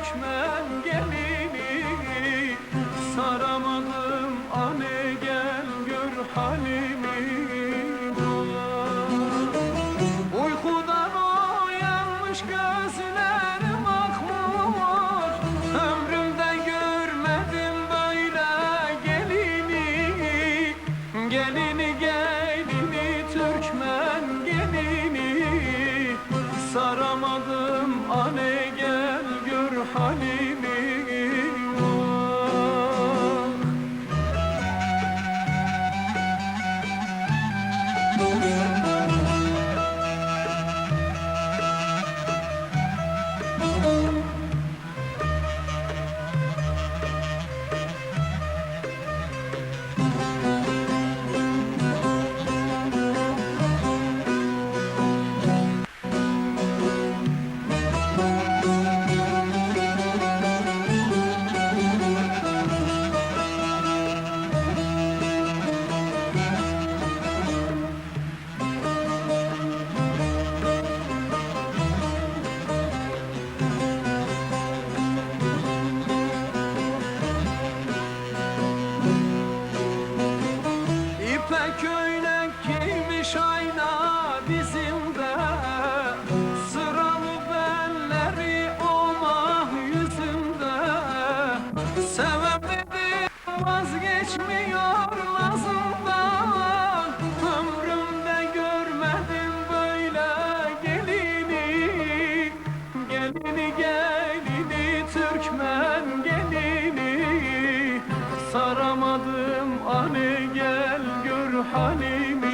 Gelini gelini Saramadım anne gel gör halimi. Uykudan uyanmış gözlerim akmış Ömrümde görmedim böyle gelini. Gelini gelini Türkmen gelini Saramadım anne gör giymiş ayna dizimde Sıralı belleri omah yüzümde Seven dedi vazgeçmiyor lazımdan Ömrümde görmedim böyle gelini. Gelini gelini Türkmen gelini. Saramadım anne gel gör halimi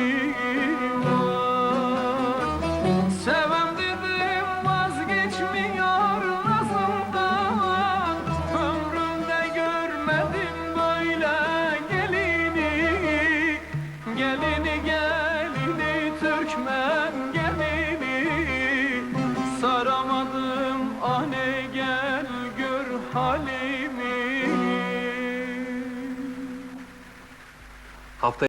Sevem dedim vazgeçmiyor lazımdan Ömrümde görmedim böyle gelini. Gelini gelini Türkmen gelini. Saramadım anne gel gör halimi. Hafta